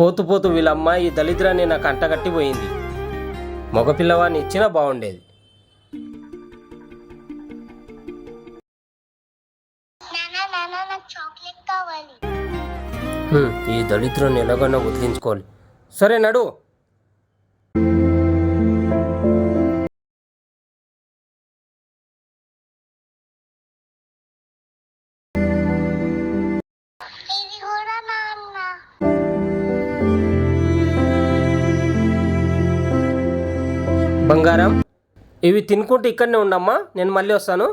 పోతూ పోతూ వీళ్ళ అమ్మాయి దళిద్రాన్ని నాకు అంటగట్టి పోయింది. మగపిల్లవాడిని ఇచ్చినా బాగుండేది. ఈ దళిద్రాన్ని ఎలాగైనా వదిలించుకోవాలి. సరే నడు. బంగారం. ఇవి తినుకుంటూ ఇక్కడనే ఉండమ్మా నేను మళ్ళీ వస్తాను.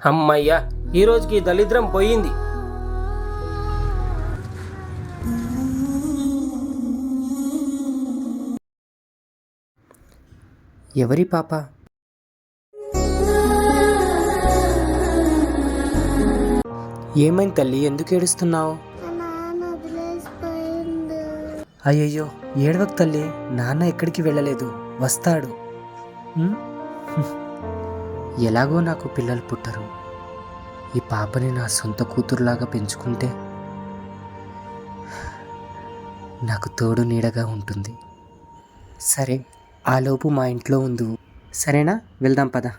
అమ్మయ్యా ఈ రోజుకి దళిద్రం పోయింది. ఎవరి పాప? ఏమైంది తల్లి? ఎందుకు ఏడుస్తున్నావు? అయ్యయ్యో ఏడవకు తల్లి. నాన్న ఎక్కడికి వెళ్ళలేదు. వస్తాడు. ఎలాగో నాకు పిల్లలు పుట్టరు. ఈ పాపని నా సొంత కూతురులాగా పెంచుకుంటే నాకు తోడు నీడగా ఉంటుంది. సరే ఆలోపు మా ఇంట్లో ఉంది సరేనా? వెళ్దాం పదా.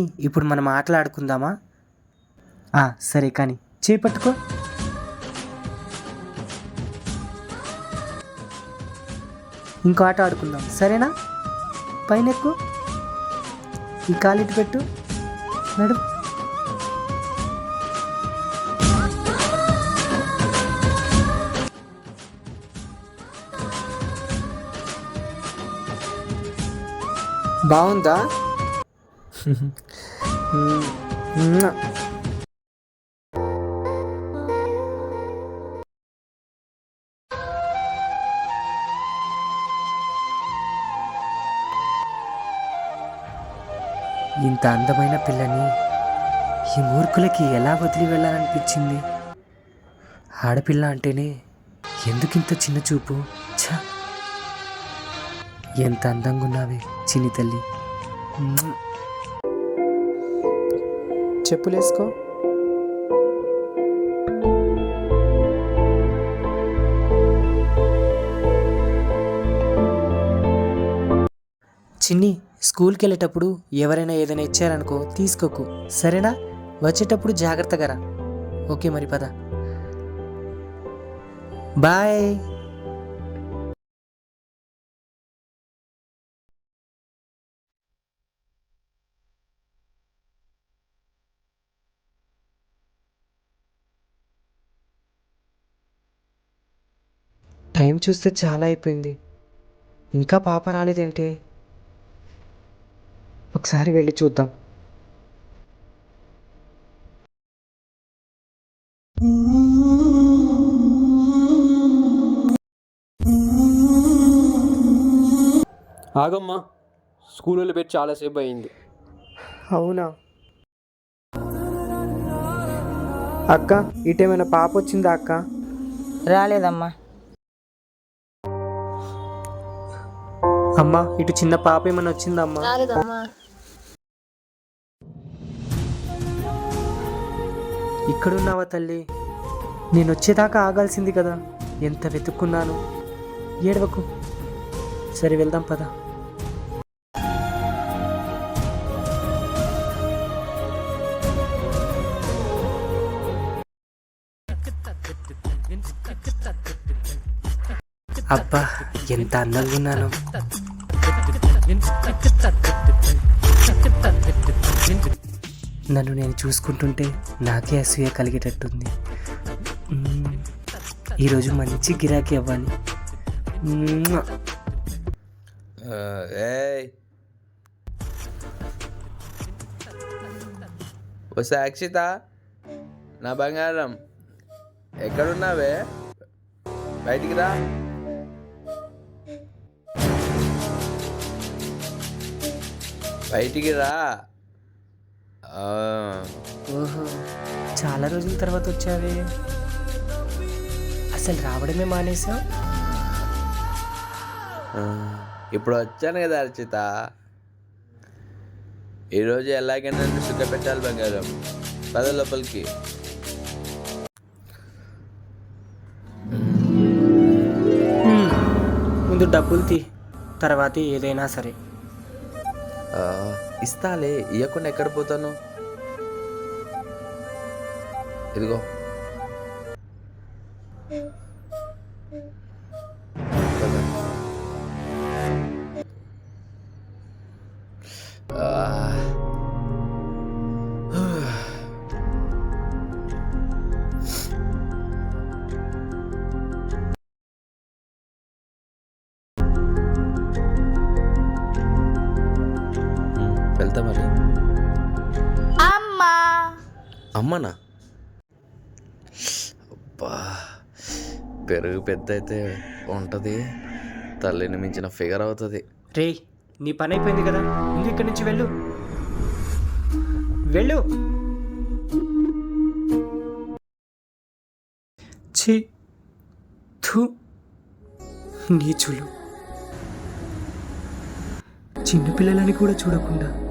ఇప్పుడు మనం ఆటలాడుకుందామా? ఆ, సరే కానీ చేపట్టుకో. ఇంకో ఆట ఆడుకుందాం. సరేనా? పైన ఎక్కు ఈ కాలిటి పెట్టు. నడు. బాగుందా. ఇంత అందమైన పిల్లని ఈ మూర్ఖులకి ఎలా వదిలి వెళ్ళాలనిపించింది? ఆడపిల్ల అంటేనే ఎందుకింత చిన్న చూపు? ఛ! ఎంత అందంగా ఉన్నావే చిన్ని తల్లి. చెప్పులేసుకో. చిన్ని స్కూల్కి వెళ్ళేటప్పుడు ఎవరైనా ఏదైనా ఇచ్చారనుకో తీసుకోకు. సరేనా? వచ్చేటప్పుడు జాగ్రత్తగా రా. ఓకే మరి పద. బాయ్. టైం చూస్తే చాలా అయిపోయింది. ఇంకా పాప రాలేదేంటి? ఒకసారి వెళ్ళి చూద్దాం. ఆగమ్మా స్కూల్ పెట్టి చాలాసేపు అయింది. అవునా? అక్క ఇటేమైనా పాప వచ్చిందా అక్క? రాలేదమ్మా. అమ్మా ఇటు చిన్న పాప ఏమైనా వచ్చిందా అమ్మా రాలేదమ్మా. ఇక్కడున్నావా తల్లి? నేను వచ్చేదాకా ఆగాల్సింది కదా. ఎంత వెతుక్కున్నాను? ఏడవకు. సరే వెళ్దాం పద. అబ్బా ఎంత అందంగా ఉన్నాను. నన్ను నేను చూసుకుంటుంటే నాకే అసూయ కలిగేటట్టుంది. ఈరోజు మంచి గిరాకీ అవ్వాలి. ఓ సాక్షిత నా బంగారం. ఎక్కడున్నావే? బయటికి రా. బయటికి రా. ఓహో చాలా రోజుల తర్వాత వచ్చావే. అసలు రావడమే మానేసావు ఆ, ఇప్పుడు వచ్చాను కదా అర్చిత. ఈరోజు ఎలాగైనా నన్ను పెట్టాలి బంగారం. పద లోపలికి. ముందు డబ్బులు తీ. తర్వాత ఏదైనా సరే. ఇస్తాలే ఇవ్వకుండా ఎక్కడ పోతాను? ఇదిగో. అమ్మనా అబ్బా పెరుగు పెద్ద అయితే ఉంటుంది. తల్లిని మించిన ఫిగర్ అవుతుంది. రేయ్ నీ పని అయిపోయింది కదా? ముందు ఇక్కడి నుంచి వెళ్ళు. వెళ్ళు. ఛీ థు. నీచులు. చిన్నపిల్లలని కూడా చూడకుండా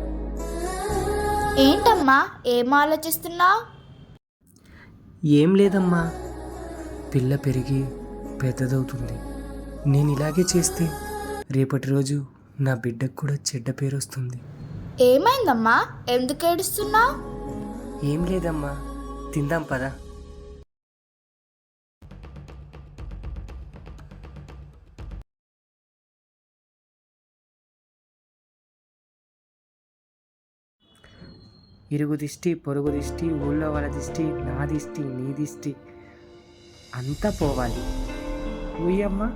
ఏంటమ్మా? ఏం ఆలోచిస్తున్నావు ఏం లేదమ్మా. పిల్ల పెరిగి పెద్దదవుతుంది. నేను ఇలాగే చేస్తే రేపటి రోజు నా బిడ్డకు కూడా చెడ్డ పేరు వస్తుంది. ఏమైందమ్మా? ఎందుకు ఏడుస్తున్నావు ఏం లేదమ్మా. తిందాం పదా. ఇరుగు దిష్టి పొరుగు దిష్టి ఊళ్ళో వాళ్ళ దిష్టి నా దిష్టి నీ దిష్టి. అంతా పోవాలి. ఊయమ్మా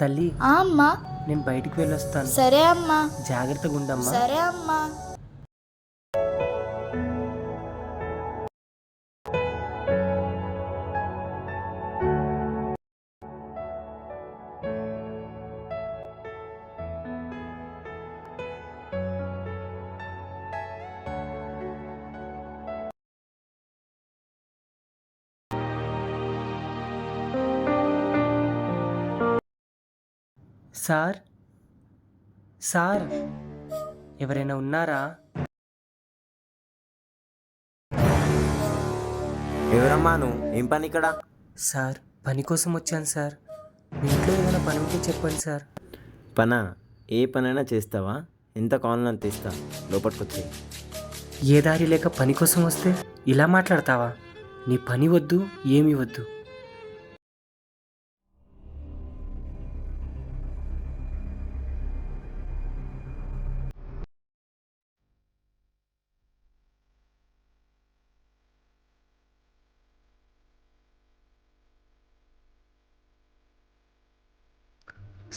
తల్లి ఆ అమ్మా. నేను బయటికి వెళ్ళొస్తాను. సరే అమ్మా. జాగ్రత్తగా ఉండమ్మా. సరే అమ్మా. సార్? సార్? ఎవరైనా ఉన్నారా? ఎవరమ్మా నువ్వు? ఏం పని ఇక్కడ? సార్ పని కోసం వచ్చాను సార్. మీ ఇంట్లో ఏదైనా పని ఉంటే చెప్పండి సార్. పనా? ఏ పనైనా చేస్తావా? ఎంత కావాలన్నా తీస్తా. లోపలికి వచ్చి ఏ దారి లేక పని కోసం వస్తే ఇలా మాట్లాడతావా? నీ పని వద్దు ఏమీ వద్దు.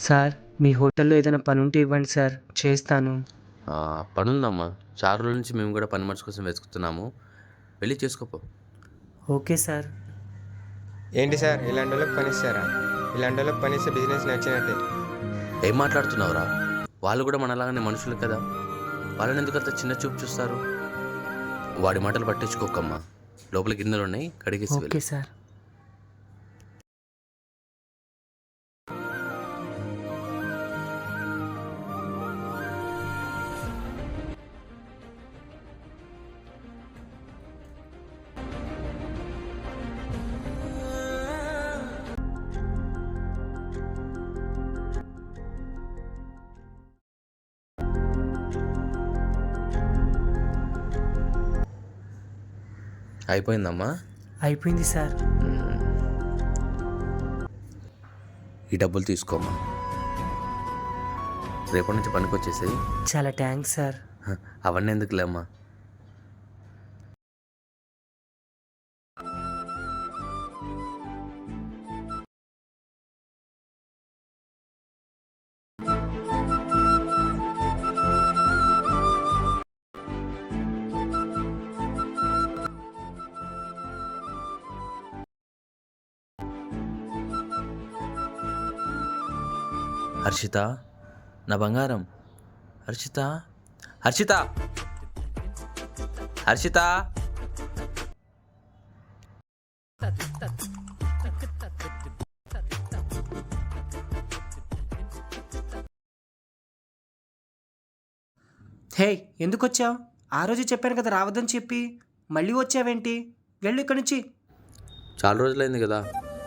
సార్ మీ హోటల్లో ఏదైనా పని ఉంటే ఇవ్వండి సార్. చేస్తాను. ఆ, పనుందమ్మా. చాలా రోజుల నుంచి మేము కూడా పని మనిషి కోసం వెతుకుతున్నాము. వెళ్ళి చేసుకోపో. Okay sir. ఏంటి సార్ ఇలాంటి వాళ్ళకి పని ఇస్తారా? ఇలాంటి వాళ్ళకి పని ఇస్తే బిజినెస్ నచ్చినట్టే ఏం మాట్లాడుతున్నావురా? వాళ్ళు కూడా మనలాగానే మనుషులు కదా. వాళ్ళని ఎందుకు అంత చిన్న చూపు చూస్తారు? వాడి మాటలు పట్టించుకోకమ్మా. లోపల గిన్నెలు ఉన్నాయి కడిగేసి ఓకే. సార్. అయిపోయిందమ్మా? అయిపోయింది సార్. ఈ డబ్బులు తీసుకోమ్మా. రేపటి నుంచి పనికి వచ్చేసాయి చాలా థ్యాంక్స్ సార్. అవన్నీ ఎందుకులేమ్మా? హర్షిత నా బంగారం. హర్షిత? హర్షిత! హర్షిత! హే ఎందుకు వచ్చావు ఆ రోజు చెప్పాను కదా రావద్దని చెప్పి. మళ్ళీ వచ్చావేంటి? వెళ్ళు ఇక్కడి నుంచి. చాలా రోజులైంది కదా.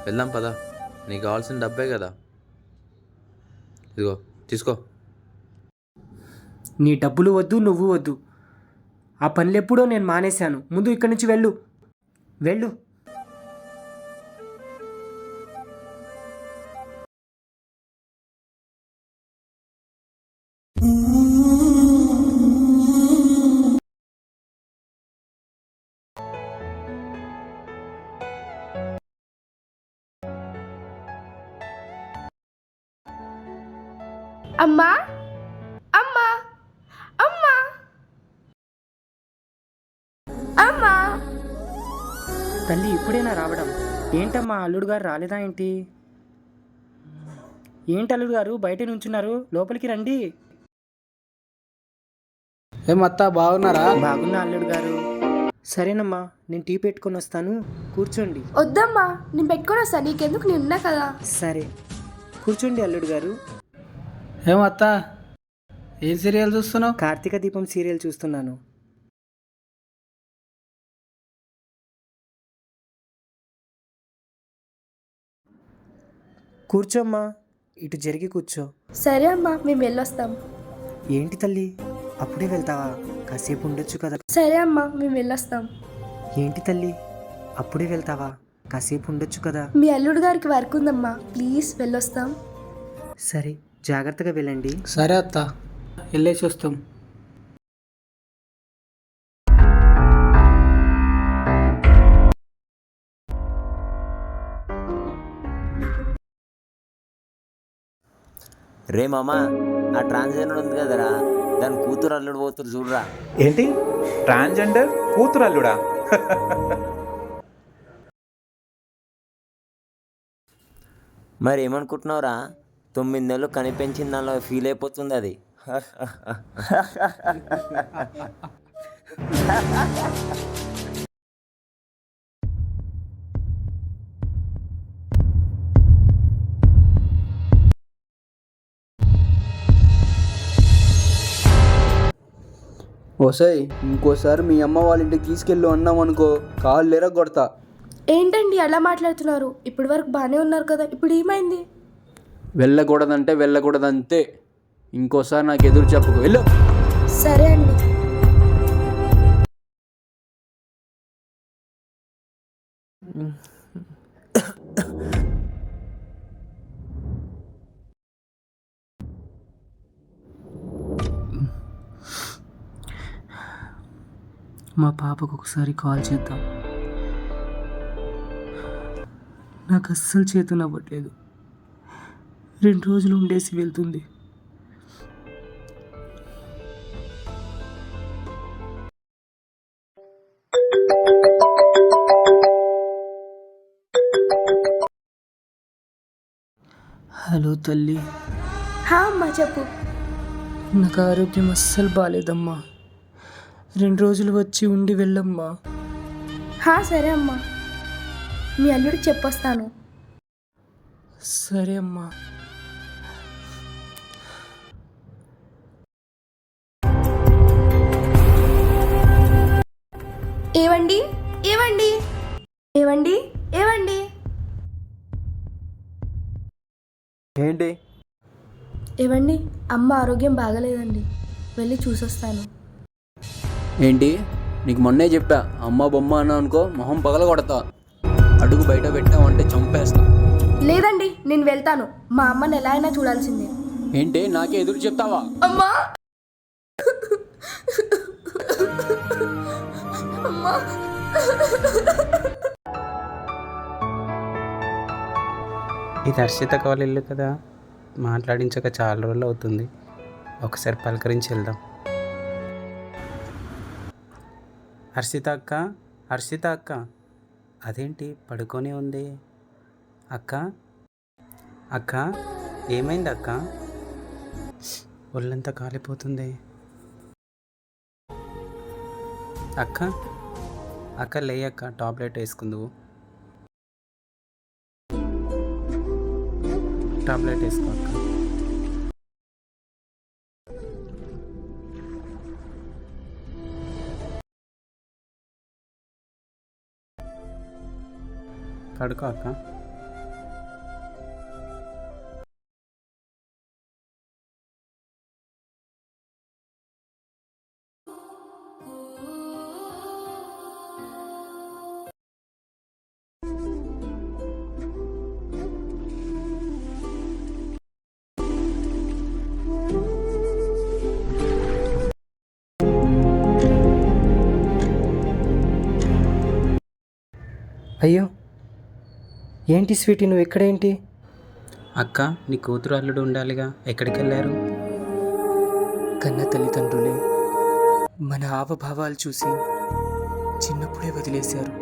వెళ్దాం పదా. నీకు కావాల్సిన డబ్బే కదా. ఇదిగో తీసుకో. నీ డబ్బులు వద్దు నువ్వు వద్దు. ఆ పనులు ఎప్పుడో నేను మానేశాను. ముందు ఇక్కడి నుంచి వెళ్ళు. వెళ్ళు. అమ్మా! అమ్మా! అమ్మా! అమ్మా! తల్లి ఇప్పుడేనా రావడం? ఏంటమ్మా అల్లుడు గారు రాలేదా ఏంటి? ఏంటి అల్లుడు గారు? బయట నుంచున్నారు. లోపలికి రండి. ఏమత్తా బాగున్నారా? బాగున్నా అల్లుడు గారు. సరేనమ్మా నేను టీ పెట్టుకొని వస్తాను. కూర్చోండి. వద్దమ్మా నేను పెట్టుకొని వస్తా. నీకెందుకు? నేను ఉన్నా కదా. సరే. కూర్చోండి అల్లుడు గారు. ఏమత్తా ఏం సీరియల్ చూస్తున్నావు? కార్తీక దీపం సీరియల్ చూస్తున్నాను. కూర్చోమ్మా ఇటు జరిగి కూర్చో. సరే అమ్మా మేము వెళ్ళొస్తాం. ఏంటి తల్లి? అప్పుడే వెళ్తావా? కాసేపు ఉండొచ్చు కదా. సరే అమ్మా మేము వెళ్ళొస్తాం. ఏంటి తల్లి? అప్పుడే వెళ్తావా? కాసేపు ఉండొచ్చు కదా. మీ అల్లుడు గారికి వర్క్ ఉందమ్మా. ప్లీజ్ వెళ్ళొస్తాం. సరే. జాగ్రత్తగా వెళ్ళండి. సరే అత్త. వెళ్ళేసి వస్తాం. రే మామ ఆ ట్రాన్స్జెండర్ ఉంది కదరా. దాని కూతురు అల్లుడు పోతురు చూడరా. ఏంటి? ట్రాన్స్జెండర్ కూతురు అల్లుడా? మరి ఏమనుకుంటున్నావురా తొమ్మిది నెలలు కనిపించిన దానిలో ఫీల్ అయిపోతుంది అది. ఓసాయి ఇంకోసారి మీ అమ్మ వాళ్ళ ఇంటికి తీసుకెళ్ళు అన్నాం అనుకో కాళ్ళు లేరా కొడతా ఏంటండి అలా మాట్లాడుతున్నారు? ఇప్పటి వరకు బాగానే ఉన్నారు కదా ఇప్పుడు ఏమైంది? వెళ్ళకూడదంటే వెళ్ళకూడదంతే. ఇంకోసారి నాకు ఎదురు చెప్పకు. వెళ్ళు. సరే అండి. మా పాపకు ఒకసారి కాల్ చేద్దాం. నాకు అస్సలు చేతన అవ్వట్లేదు రెండు రోజులు ఉండేసి వెళ్తుంది. హలో తల్లి. హా అమ్మా చెప్పు. నాకు ఆరోగ్యం అస్సలు బాగాలేదమ్మా రెండు రోజులు వచ్చి ఉండి వెళ్ళమ్మా. హా సరే అమ్మా. మీ అల్లుడికి చెప్పొస్తాను. సరే అమ్మా. ఏవండి? ఏవండి? ఏవండి? ఏవండి? ఏంటి? ఏవండి? అమ్మ ఆరోగ్యం బాగలేదండి. వెళ్ళి చూసొస్తాను. ఏంటి? నీకు మొన్నే చెప్పా అమ్మ బొమ్మ అన్నా అనుకో మొహం పగల కొడతా అడుగు బయట పెట్టావంటే చంపేస్తా. లేదండి నేను వెళ్తాను. మా అమ్మని ఎలా అయినా చూడాల్సిందే. ఏంటి? నాకే ఎదురు చెప్తావా? అమ్మా! అమ్మా. ఇది హర్షిత వాళ్ళ ఇల్లు కదా? మాట్లాడించక చాలా రోజులు అవుతుంది. ఒకసారి పలకరించి వెళ్దాం. హర్షిత అక్క హర్షిత అక్క. అదేంటి? పడుకొని ఉంది. అక్క? అక్క? ఏమైంది అక్క? ఒళ్ళంతా కాలిపోతుంది. అక్క? అక్క లేయక్క టాబ్లెట్ వేసుకుందువు. టాబ్లెట్ వేసుకో అక్క. పడుకో అక్క. అయ్యో ఏంటి స్వీటీ నువ్వు ఎక్కడేంటి అక్క నీ కూతురు అల్లుడు ఉండాలిగా. ఎక్కడికి వెళ్ళారు కన్న తల్లిదండ్రులే మన హావభావాలు చూసి చిన్నప్పుడే వదిలేశారు.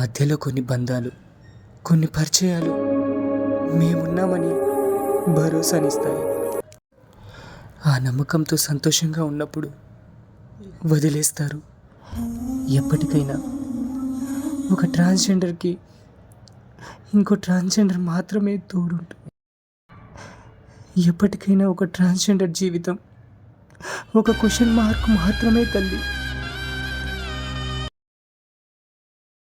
మధ్యలో కొన్ని బంధాలు కొన్ని పరిచయాలు మేమున్నామని భరోసానిస్తాయి. ఆ నమ్మకంతో సంతోషంగా ఉన్నప్పుడు వదిలేస్తారు. ఎప్పటికైనా ఒక ట్రాన్స్జెండర్కి ఇంకో ట్రాన్స్జెండర్ మాత్రమే తోడుంటుంది. ఎప్పటికైనా ఒక ట్రాన్స్జెండర్ జీవితం ఒక క్వశ్చన్ మార్క్ మాత్రమే తల్లి.